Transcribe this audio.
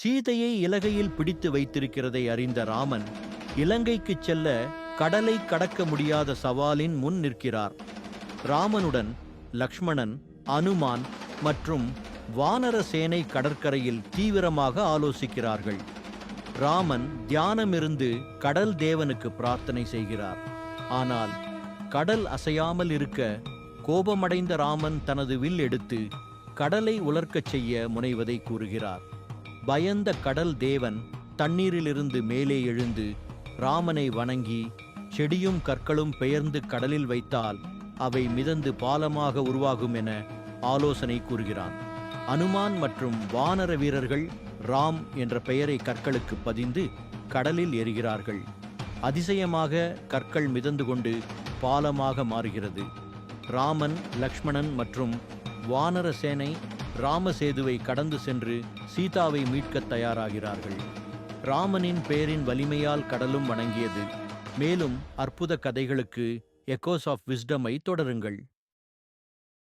சீதையை இலகையில் பிடித்து வைத்திருக்கிறதை அறிந்த ராமன் இலங்கைக்குச் செல்ல கடலை கடக்க முடியாத சவாலின் முன் நிற்கிறார். ராமனுடன் லக்ஷ்மணன் அனுமான் மற்றும் வானர சேனை கடற்கரையில் தீவிரமாக ஆலோசிக்கிறார்கள். ராமன் தியானமிருந்து கடல் தேவனுக்கு பிரார்த்தனை செய்கிறார். ஆனால் கடல் அசையாமல் இருக்க கோபமடைந்த ராமன் தனது வில் எடுத்து கடலை உலர்க்கச் செய்ய முனைவதை கூறுகிறார். பயந்த கடல் தேவன் தண்ணீரிலிருந்து மேலே எழுந்து ராமனை வணங்கி செடியும் கற்களும் பெயர்ந்து கடலில் வைத்தால் அவை மிதந்து பாலமாக உருவாகும் என ஆலோசனை கூறுகிறான். அனுமான் மற்றும் வானர வீரர்கள் ராம் என்ற பெயரை கற்களுக்கு பதிந்து கடலில் எறிகிறார்கள் அதிசயமாக கற்கள் மிதந்து கொண்டு பாலமாக மாறுகிறது. ராமன் லக்ஷ்மணன் மற்றும் வானர சேனை ராமசேதுவை கடந்து சென்று சீதாவை மீட்கத் தயாராகிறார்கள். ராமனின் பெயரின் வலிமையால் கடலும் வணங்கியது. மேலும் அற்புத கதைகளுக்கு எக்கோஸ் ஆஃப் விஸ்டமை தொடருங்கள்.